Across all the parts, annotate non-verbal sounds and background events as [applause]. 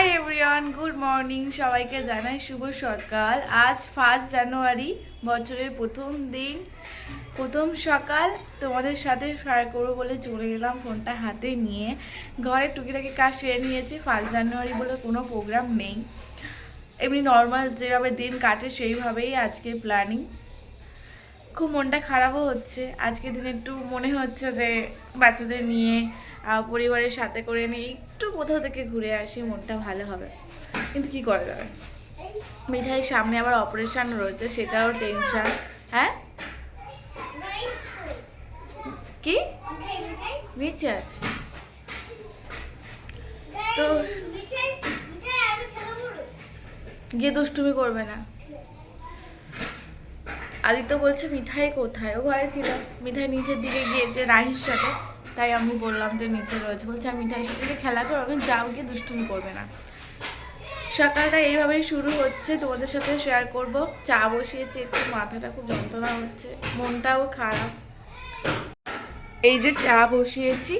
Hi everyone good morning সবাইকে জানাই শুভ সকাল। আজ ফার্স্ট জানুয়ারি বছরের প্রথম দিন। প্রথম সকাল, তোমাদের সাথে শেয়ার করব বলে চলে গেলাম ফোনটা হাতে নিয়ে। ঘরে টুকিটাকি কাজ সেরে নিয়েছি। ফার্স্ট জানুয়ারি বলে কোনো প্রোগ্রাম নেই। এমনি নর্মাল যেভাবে দিন কাটে সেইভাবেই আজকে প্ল্যানিং খুব মনটা খারাপও হচ্ছে। আজকে দিন একটু মনে হচ্ছে যে বাচ্চাদের নিয়ে পরিবারের সাথে করে নিয়ে একটু কোথাও থেকে ঘুরে আসি, মনটা ভালো হবে। কিন্তু কি করা যাবে? মিঠাই সামনে আবার অপারেশন রয়েছে, সেটাও টেনশন হ্যাঁ? কি? নিচে আছে। তো গিয়ে দুষ্টুমি করবে না। আদিত্য বলছে, মিঠাই কোথায়? ও ঘরে ছিল। মিঠাই নিচের দিকে গিয়েছে রাহির সাথে। তাই আমি বললাম যে নিচে রয়েছে। বলছে, আমি মিঠাইয়ের সাথে খেলা করো আমি যাও গিয়ে দুষ্টুমি করবে না। সকালটা এইভাবেই শুরু হচ্ছে, তোমাদের সাথে শেয়ার করব। চা বসিয়েছি, একটু মাথাটা খুব যন্ত্রণা হচ্ছে, মনটাও খারাপ। এই যে চা বসিয়েছি।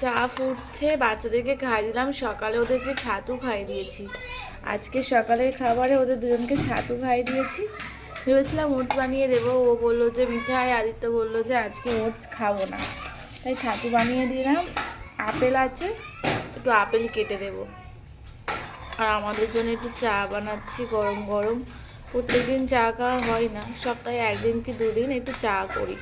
চা ফুটছে, বাচ্চাদেরকে খাই দিলাম, সকালে ওদেরকে ছাতু খাই দিয়েছি। আজকে সকালের খাবারে ওদের দুজনকে ছাতু খাই দিয়েছি। ভেবেছিলাম ওটস বানিয়ে দেবো। ও বলল যে, মিঠাই। আদিত্য বলল যে, আজকে ওটস খাব না। তাই ছাতু বানিয়ে দিলাম। আপেল আছে, একটু আপেল কেটে দেবো। আর আমাদের জন্য একটু চা বানাচ্ছি, গরম গরম। প্রত্যেকদিন চা খাওয়া হয় না। সপ্তাহে একদিন কি দুদিন একটু চা করি।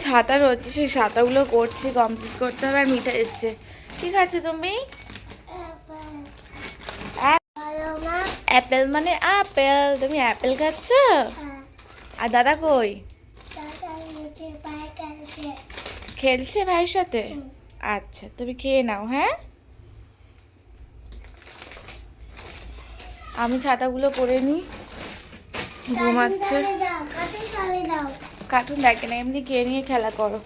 ছাতা রয়েছে, সেই ছাতাগুলো করছি কমপ্লিট করতে হবে। আর মিঠা এসছে। ঠিক আছে, তুমি? অ্যাপেল মানে আপেল। তুমি অ্যাপেল খাচ্ছ? আর দাদা কই? খেলছে। ভাইয়ের সাথে? আচ্ছা তুমি খেয়ে নাও হ্যাঁ? আমি ছাতাগুলো পরে নিই ঘুমাচ্ছে। কার্টুন দেখে না এমনি কে নিয়ে খেলা করো।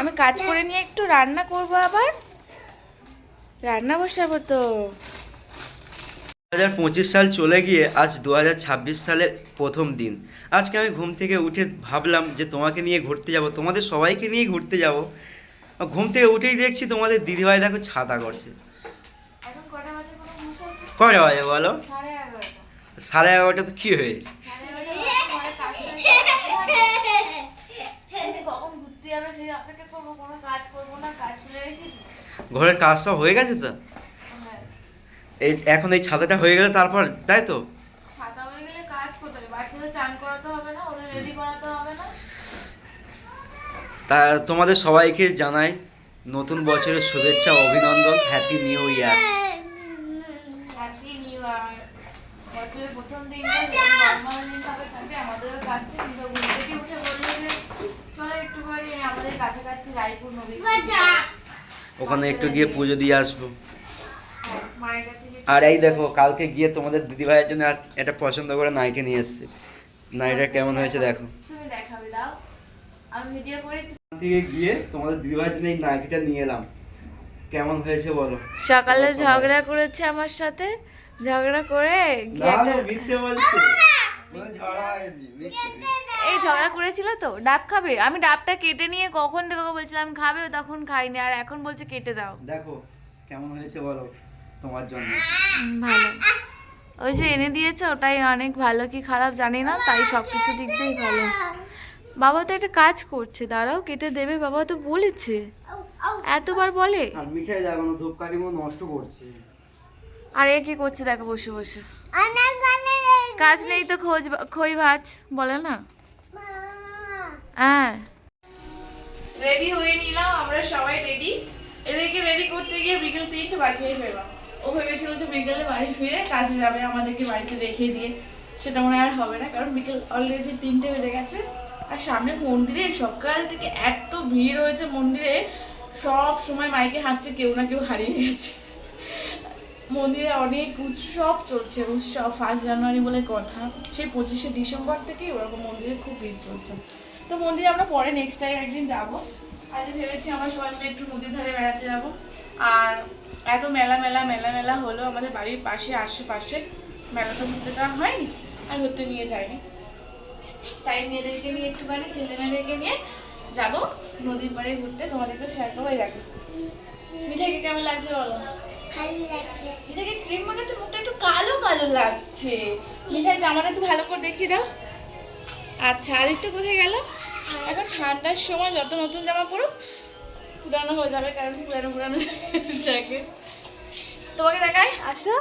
আমি কাজ করে নিয়ে একটু রান্না করব আবার। রান্না বসাবো তো। দু হাজার পঁচিশ সাল চলে গিয়ে আজ দু হাজার ছাব্বিশ সালের প্রথম দিন। আজকে আমি ঘুম থেকে উঠে ভাবলাম যে তোমাকে নিয়ে ঘুরতে যাব তোমাদের সবাইকে নিয়ে ঘুরতে যাব। ঘুম থেকে উঠেই দেখছি তোমাদের দিদিভাই দেখো ছাতা করছে কটা বাজে বলো? সাড়ে এগারোটা। তো কী হয়েছে। ঘরের কাজ সব হয়ে গেছে তো? এই এখন এই ছাতাটা হয়ে গেলে তারপর তাই তো? ছাতা হয়ে গেলে কাজ করতে হবে বাচ্চাদের চান করাতে হবে না ওদের রেডি করাতে হবে না। তা তোমাদের সবাইকে জানাই নতুন বছরের শুভেচ্ছা অভিনন্দন happy new year happy new year বছরের প্রথম দিনটা দিনভাবে থাকে আমাদেরও কাছে কিন্তু ঘুম থেকে উঠে বলল যে চলো একটুখানি আমাদের কাছাকাছি রায়পুর নদী ওখানে একটু গিয়ে পুজো দিয়ে আসব। আর এই দেখো কালকে গিয়ে তোমাদের দিদিভাইয়ের জন্য আজ এটা পছন্দ করে নাইকে নিয়ে এসেছি। নাইটা কেমন হয়েছে দেখো। তুমি দেখাবে দাও। আমি ভিডিও করে থেকে গিয়ে তোমাদের দিদিভাইয়ের জন্য এই নাইটিটা নিয়ে এলাম। কেমন হয়েছে বলো। সকালে ঝগড়া করেছে আমার সাথে। ঝগড়া করে না না, মিথ্যে বলছে। এই ঝগড়া করেছিল তো ডাব খাবে? আমি ডাবটা কেটে নিয়ে কখন ওকে বলছিলাম খাবে ও তখন খাইনি আর এখন বলছে কেটে দাও। দেখো কেমন হয়েছে বলো। তোমার জন্য। ভালো। ওই যে এনে দিয়েছে ওটাই অনেক ভালো কি খারাপ জানি না তাই সব কিছু দিক দিয়েই ভালো। বাবা তো একটা কাজ করছে দাঁড়াও কেটে দেবে বাবা তো বলেছে। এতবার বলে? আর মিঠাই দেখো না ধূপকাঠি নষ্ট করছে। আর এ কি করছে দেখো বসে বসে। কাজ নেই তো খোঁজ খই ভাজ বলে না? হ্যাঁ। রেডি হয়ে নিলাম আমরা সবাই রেডি এদেরকে রেডি করতে গিয়ে বিকেল তিনটে বাজিয়ে ফেরলাম ও ভেবেছিল যে বিকেলে বাড়ি ফিরে কাজে যাবে আমাদেরকে বাড়িতে রেখে দিয়ে। সেটা মনে আর হবে না, কারণ বিকেল অলরেডি তিনটে বেজে গেছে। আর সামনে মন্দিরে সকাল থেকে এত ভিড় হয়েছে মন্দিরে, সব সময় মাইকে হাঁটছে, কেউ না কেউ হারিয়ে গেছে। মন্দিরে অনেক উৎসব চলছে, উৎসব ফার্স্ট জানুয়ারি বলে কথা। সেই পঁচিশে ডিসেম্বর থেকেই ওরকম মন্দিরে খুব ভিড় চলছে। তো মন্দিরে আমরা পরে নেক্সট টাইম একদিন যাব। আজ ভেবেছি আমরা সবাই মিলে একটু নদীর ধারে বেড়াতে যাব। আর এত মেলা মেলা মেলা মেলা হলো আমাদের বাড়ির পাশে আশেপাশে। মেলা তো ঘুরতে যাওয়া হয়নি আর ঘুরতে নিয়ে যায়নি তাই মেয়েদেরকে নিয়ে একটুখানি ছেলে মেয়েদেরকে নিয়ে যাব। নদীর পাড়ে ঘুরতে তোমাদেরকে শেয়ার করব দেখো। মিঠাইকে কেমন লাগছে বলো? মিঠাইকে ক্রিম মাখাতে মুখটা একটু কালো কালো লাগছে। মিঠাই জামাটা একটু ভালো করে দেখিয়ে দাও। আচ্ছা আদিত্য কোথায় গেল? এখন ঠান্ডার সময় যত নতুন জামা পড়ুক পুরানো হয়ে যাবে, কারণ পুরানো পুরানো [laughs] জ্যাকেট তোমাকে দেখাই, আসো।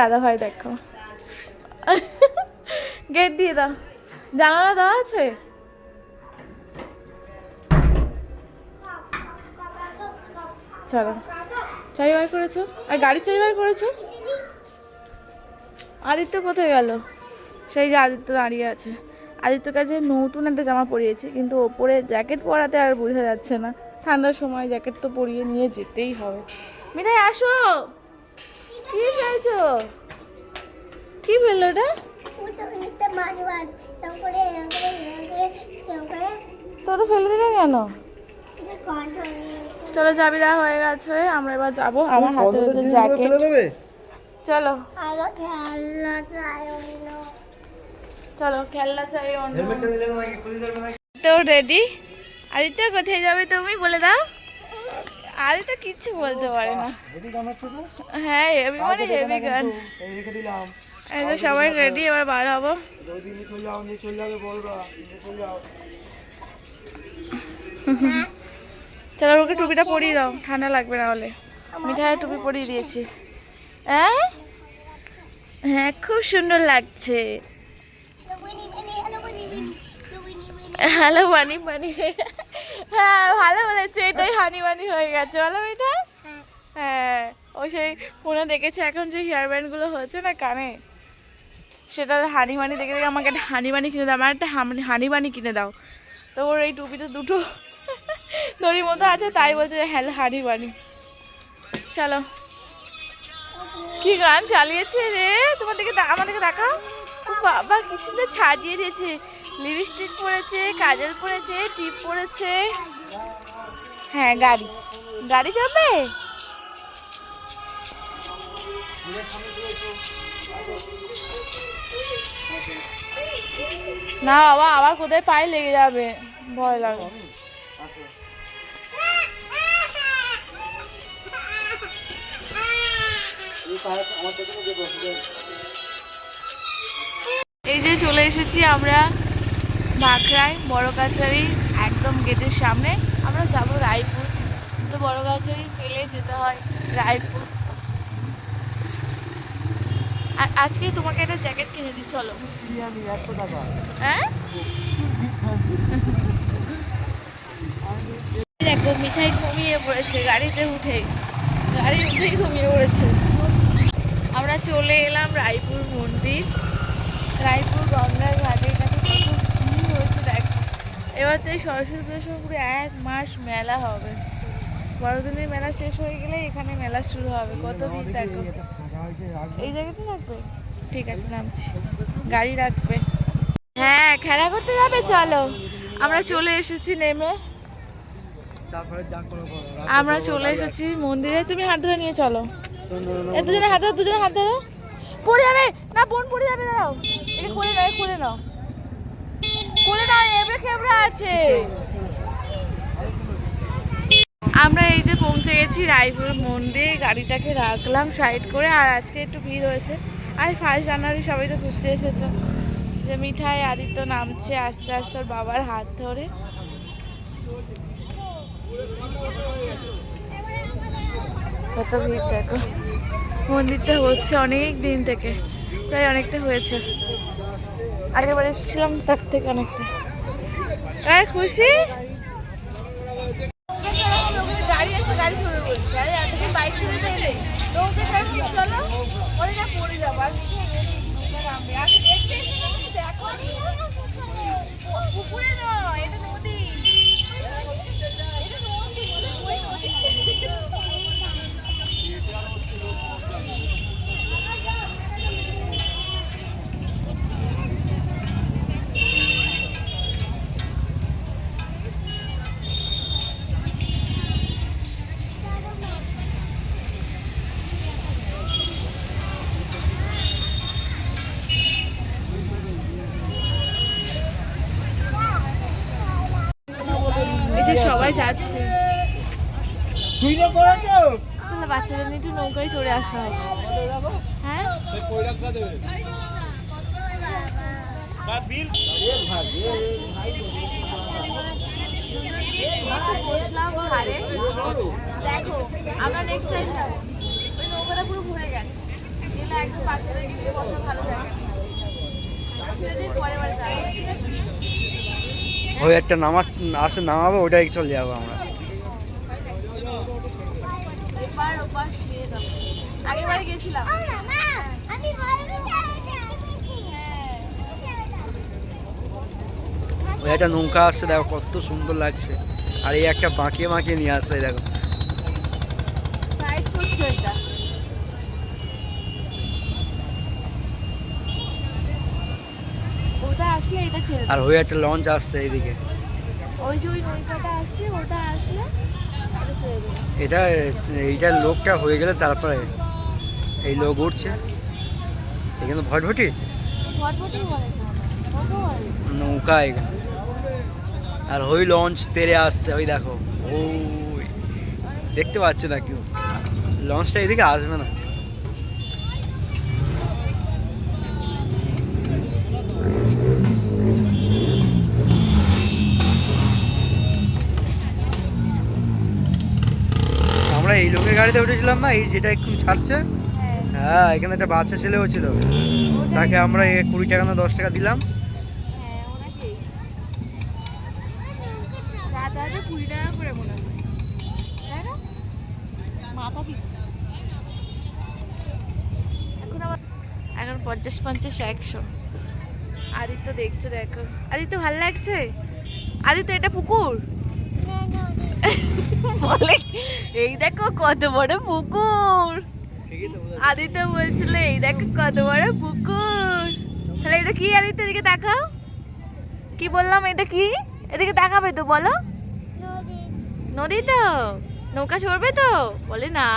দাদা ভাই দেখো। গেট দিয়ে দাও। জানালা দেওয়া আছে? চলো। চাই বার করেছ? আর গাড়ি চাই বার করেছ? আদিত্য কোথায় গেল? সেই যে আদিত্য দাঁড়িয়ে আছে। আদিত্যর কাছে নতুন একটা জামা পরিয়েছি, কিন্তু ওপরে জ্যাকেট পরাতে আর বোঝা যাচ্ছে না। ঠান্ডার সময় জ্যাকেট তো পরিয়ে নিয়ে যেতেই হবে। মিঠাই আসো। কি ফেলছো? কি ফেলল ওটা? তোর ফেলে দিলে কেন? চলো চাবি দেওয়া হয়ে গেছে। আমরা এবার যাব আমার হাতে রয়েছে জ্যাকেট। চলো। আমাকে আল্লাহ চাই অন্য। চলো খেলনা চাই অন্য। তো রেডি আদিত্য কোথায় যাবে তুমি বলে দাও? আদিত্য কিচ্ছু বলতে পারে না। হ্যাঁ হেভি মানে হেভি গান। এই রেখে দিলাম। এই তো সবাই রেডি এবার বার হব। চলো ওকে টুপিটা পরিয়ে দাও ঠান্ডা লাগবে না হলে। মিঠাই টুপি পরিয়ে দিয়েছি। হ্যাঁ হ্যাঁ খুব সুন্দর লাগছে। হ্যালো হ্যালো হ্যালো হ্যালো বানি বানি হ্যাঁ ভালো বলেছে এটাই হানি বানি হয়ে গেছে বলো এটা হ্যাঁ। হ্যাঁ ও সেই ফোনে দেখেছে এখন যে হেয়ার ব্যান্ডগুলো হচ্ছে না কানে সেটা হানি বানি দেখে দেখে আমাকে একটা হানি বানি কিনে দাও আমার একটা হাম- হানি বানি কিনে দাও। তো ওর এই টুপিতে দুটো দড়ির মতো আছে তাই বলছে হ্যাঁ হানি বানি চলো। কি গান চালিয়েছে রে? তোমার দিকে আমার দিকে দেখাও বাবা কিছু তো সাজিয়ে দিয়েছে। লিপস্টিক পরেছে কাজল পরেছে টিপ পরেছে। হ্যাঁ গাড়ি। গাড়ি চাপবে না বাবা আবার কোথায় পায়ে লেগে যাবে? ভয় লাগে। এই যে চলে এসেছি আমরা। বাঁকড়ায় বড় কাছারি একদম গেটের সামনে। আমরা যাব রায়পুর। তো বড় কাছারি ফেলে যেতে হয় রায়পুর। আর আজকে তোমাকে একটা জ্যাকেট কিনে দিই চলো। হ্যাঁ? দেখো মিঠাই ঘুমিয়ে পড়েছে গাড়িতে উঠে গাড়ি উঠেই ঘুমিয়ে পড়েছে। আমরা চলে এলাম রায়পুর মন্দির। রায়পুর গঙ্গার ঘাটের কাছে কত এবার তো এই সরস্বতী পুজোর সময় পুরো এক মাস মেলা হবে। বড়দিনের মেলা শেষ হয়ে গেলে এখানে মেলা শুরু হবে। কত ভিড় দেখো। এই জায়গাটা রাখবে? ঠিক আছে, নামছি। গাড়ি রাখবে। হ্যাঁ খেলা করতে যাবে, চলো। আমরা চলে এসেছি নেমে। আমরা চলে এসেছি মন্দিরে। তুমি হাত ধরে নিয়ে চলো। দুজনে হাত ধরো, দুজনে হাত ধরো। পড়ে যাবে! না, বোন, পড়ে যাবে, দাঁড়াও। এটা করে নাও করে নাও। আমরা এই যে পৌঁছে গেছি রায়পুর মন্দির, গাড়িটাকে রাখলাম সাইড করে, আর আজকে একটু ভিড় হয়েছে। আর ফার্স্ট জানুয়ারি সবাই তো ঘুরতে এসেছে। যে মিঠাই আদিত্য নামছে আস্তে আস্তে বাবার হাত ধরে। কত ভিড় দেখো। মন্দিরটা হচ্ছে অনেক দিন থেকে, প্রায় অনেকটা হয়েছে। আগেবার এসেছিলাম তার থেকে অনেকটা। খুশি? আসা হবে হ্যাঁ? বসলাম ধারে দেখো আমরা নেক্সট টাইম যাব। ওই নৌকাটা পুরো গেছে। একদম বসা ভালো একটা নামাচ আসে নামাবে ওটাই চলে যাব আমরা এবার ওপার শুয়ে যাব আগের বারে গেছিলাম। আমি ওই একটা নৌকা আসছে দেখো কত সুন্দর লাগছে। আর এই একটা বাঁকিয়ে বাঁকিয়ে নিয়ে আসছে দেখো। সাইড করছ এটা? ওটা আসলে এটা ছেড়ে আর ওই একটা লঞ্চ আসছে এইদিকে। ওই যে ওই নৌকাটা আসছে ওটা আসলে এটা এইটার লোকটা হয়ে গেলে তারপরে। এই লোক উঠছে। এখানে ভটভটি? নৌকা এখানে। আর ওই লঞ্চ তেরে আসছে ওই দেখো। ওই দেখতে পাচ্ছ না কেউ। লঞ্চটা এদিকে আসবে না। আমরা এই লোকের গাড়িতে উঠেছিলাম না এই যেটা একটু ছাড়ছে হ্যাঁ এখানে একটা বাচ্চা ছেলেও ছিল। তাকে আমরা কুড়ি টাকা না দশ টাকা দিলাম। এখন পঞ্চাশ পঞ্চাশ একশো। আদিত্য দেখছ দেখো। আদিত্য ভালো লাগছে? আদিত্য এটা পুকুর? বলে এই দেখো কত বড় পুকুর। আদিত্য বলছিল এই দেখো কত বড় পুকুর। তাহলে এটা কি আদিত্য? এদিকে তাকাও। কি বললাম? এটা কি? এদিকে তাকাবে তো বলো। নদী নদী তো। নৌকা চড়বে তো। বলে না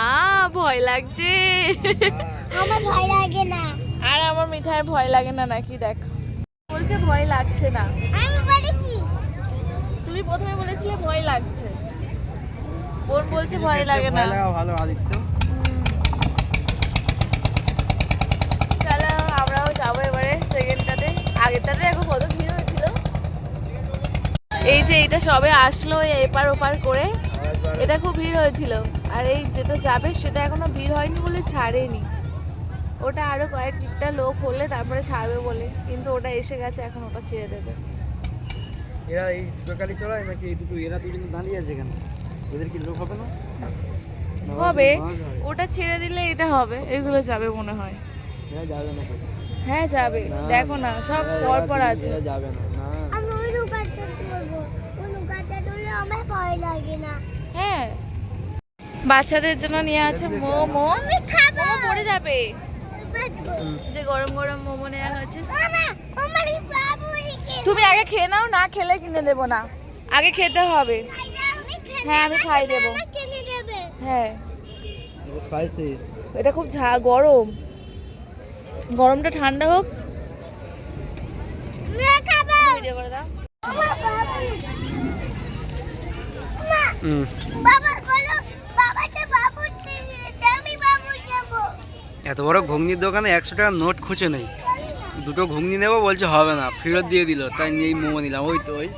ভয় লাগছে। আমার ভয় লাগে না। আর আমার মিঠাইয়ের ভয় লাগে না নাকি দেখো। বলছে ভয় লাগছে না। আমি বলেছি তুমি প্রথমে বলেছিলে ভয় লাগছে। বোন বলছে ভয় লাগে না। ভালো আদিত্য। যাব এবারে সেকেন্ডটাতে আগেরটাতে দেখো কত ভিড় হয়েছিল। এই যে এটা সবে আসলো এপার ওপার করে। এটা খুব ভিড় হয়েছিল। আর এই যেটা যাবে সেটা এখনও ভিড় হয়নি বলে ছাড়েনি। ওটা আরও কয়েকটা লোক হলে তারপরে ছাড়বে বলে। কিন্তু ওটা এসে গেছে এখন ওটা ছেড়ে দেবে। এরা এই দুটো গাড়ি চড়ায় নাকি এই দুটো এরা দুজন দাঁড়িয়ে আছে কেন এদের কি লোক হবে না? হবে। ওটা ছেড়ে দিলে এটা হবে। এগুলো যাবে মনে হয়। এরা যাবে না। হ্যাঁ যাবে। দেখো না সব পর পর আছে। যাবে না না। আমি ওই নৌকাটা তুলবো ওই নৌকাটা তুললে আমার ভয় লাগে না। হ্যাঁ। বাচ্চাদের জন্য নিয়ে আছে মোমো। আমি খাব। মোমো পড়ে যাবে। যে গরম গরম মোমো নেওয়া হচ্ছে। মামা আমার বাবু রেখে তুমি আগে খেয়ে নাও না খেলে কিনে দেবো না। আগে খেতে হবে। হ্যাঁ, আমি খাই দেবো। কিনে দেবে। হ্যাঁ। স্পাইসি এটা খুব ঝা গরম। গরমটা ঠান্ডা হোক। আমি খাব। ভিডিও করে দাও। আমার বাবু। মা হুম। বাবা বলো বাবাকে বাবু কিনে আমি বাবু যাব এত বড় ঘুগনির দোকানে একশো টাকার নোট খুঁজে নেই। দুটো ঘুগনি নেব বলছে হবে না ফেরত দিয়ে দিল তাই নিয়েই মোমো নিলাম ওই তো ওই।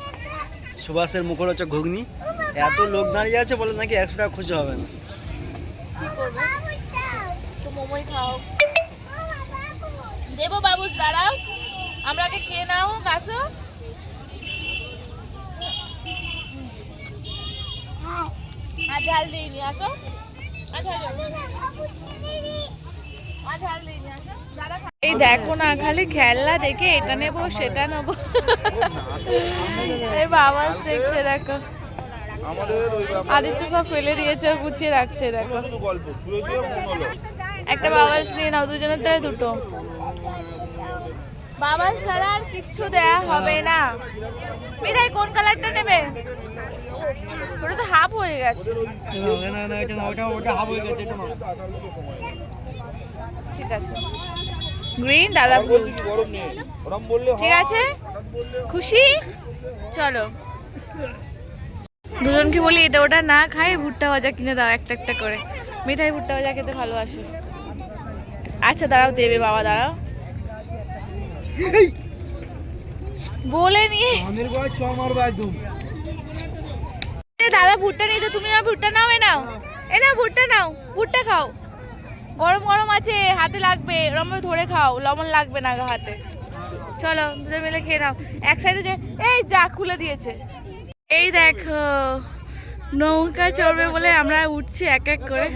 সুভাষের মুখর হচ্ছে ঘুগনি। এত লোক দাঁড়িয়ে আছে বলে নাকি একশো টাকা খুঁজে হবে না। মোমোই খাও। দেবো বাবু দাঁড়াও। আমরা আগে খেয়ে নাও আসো। হ্যাঁ আর ঝাল দিইনি আসো। এই দেখো না খালি খেলনা দেখে এটা নেব সেটা নেব। এই বাবা দেখছে দেখো। আদিত্য সব ফেলে দিয়েছে গুছিয়ে রাখছে দেখো। একটা বাবাস নিয়ে নাও দুজনের থেকে দুটো। বাবা ছাড়া আর কিচ্ছু দেয়া হবে না। মিঠাই কোন কালারটা নেবে? ওটা তো হাফ হয়ে গেছে। ওটা ওটা হাফ হয়ে গেছে এটা ঠিক আছে। গ্রিন দাদা ব্লু ঠিক আছে? খুশি? চলো। দুজনকে বলি এটা ওটা না খাই ভুট্টা ভাজা কিনে দাও একটা একটা করে। মিঠাই ভুট্টা ভাজা খেতে ভালোবাসে। আচ্ছা দাঁড়াও দেবে বাবা দাঁড়াও। বলে নিয়ে। দাদা ভুট্টা নিয়েছো তুমি না ভুট্টা নাও এ নাও। এ নাও ভুট্টা নাও ভুট্টা খাও। গরম গরম আছে হাতে লাগবে ওরম ধরে খাও লবণ লাগবে না গো হাতে। চলো দুজন মিলে খেয়ে নাও। এক সাইডে যে এই যা খুলে দিয়েছে। এই দেখো। নৌকা চড়বে বলে আমরা উঠছি এক এক করে।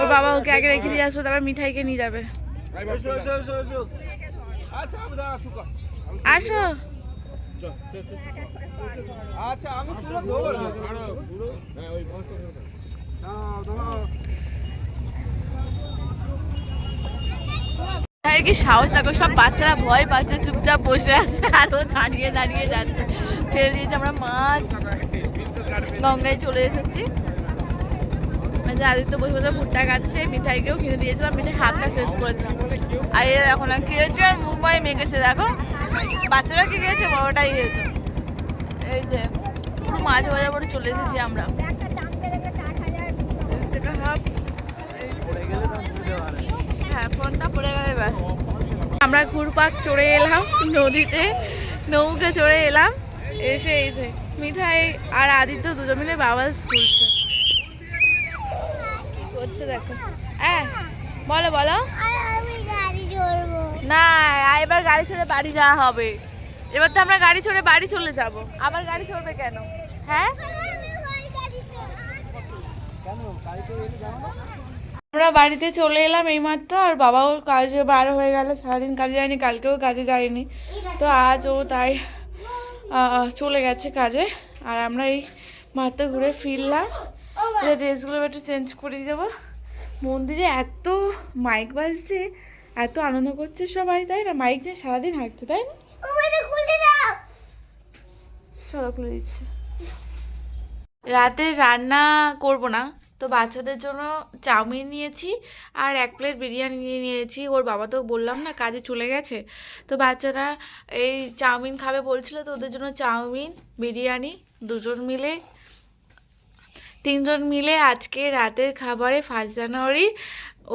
ওর বাবা ওকে আগে রেখে দিয়ে আসো তারপর মিঠাইকে নিয়ে যাবে। আসো। কি সাহস দেখো সব বাচ্চারা ভয় পাচ্ছে, চুপচাপ বসে আছে, আর দাঁড়িয়ে দাঁড়িয়ে যাচ্ছে। ছেড়ে দিয়েছে, আমরা মাছ। গঙ্গায় চলে এসেছি। যে আদিত্য বসে বসে ভুট্টা খাচ্ছে, মিঠাইকেও কিনে দিয়েছিলাম, মিঠাই হাতটা শেষ করেছে। আর এই দেখো না খেয়েছে আর মায় মেখেছে দেখো। বাচ্চারা কি খেয়েছে? বড়টাই খেয়েছে। এই যে, পুরো মাছ বাজার পরে চলে এসেছি আমরা। হ্যাঁ পড়ে গেলে ব্যাস আমরা ঘুরপাক চড়ে এলাম নদীতে, নৌকা চড়ে এলাম, এসে এই যে মিঠাই আর আদিত্য দুজন মিলে বাবা ঘুরছে কি করছে দেখো। হ্যাঁ বলো বলো। না, এবার গাড়ি চড়ে বাড়ি যাওয়া হবে। এবার তো আমরা গাড়ি চড়ে বাড়ি চলে যাব। আবার গাড়ি চড়বে কেন? হ্যাঁ? আমরা বাড়িতে চলে এলাম এইমাত্র, আর বাবাও কাজে বার হয়ে গেল। সারাদিন কাজে যায়নি, কালকেও কাজে যায়নি। তো আজ ও তাই চলে গেছে কাজে। আর আমরা এই মাত্র ঘুরে ফিরলাম। ড্রেসগুলো একটু চেঞ্জ করে দেবো। মন্দিরে এত মাইক বাজছে এত আনন্দ করছে সবাই তাই না? মাইক নিয়ে সারাদিন হাঁটতে তাই না? চলো খুলে দিচ্ছি। রাতে রান্না করব না। তো বাচ্চাদের জন্য চাউমিন নিয়েছি আর এক প্লেট বিরিয়ানি নিয়ে নিয়েছি। ওর বাবা তো বললাম না, কাজে চলে গেছে। তো বাচ্চারা এই চাউমিন খাবে বলছিল, তো ওদের জন্য চাউমিন, বিরিয়ানি দুজন মিলে, তিনজন মিলে আজকে রাতের খাবারে ফার্স্ট জানুয়ারি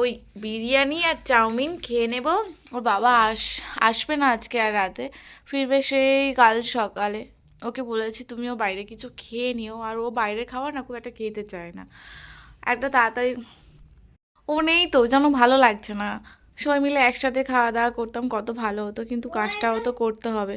ওই বিরিয়ানি আর চাউমিন খেয়ে নেব। ওর বাবা আস, আসবে না আজকে আর রাতে, ফিরবে সেই কাল সকালে। ওকে বলেছি, তুমিও বাইরে কিছু খেয়ে নিও। আর ও বাইরে খাওয়া না খুব একটা খেতে চায় না। একটা তাড়াতাড়ি ও নেই তো, যেন ভালো লাগছে না। সবাই মিলে একসাথে খাওয়া দাওয়া করতাম, কত ভালো হতো, কিন্তু কাজটাও তো করতে হবে।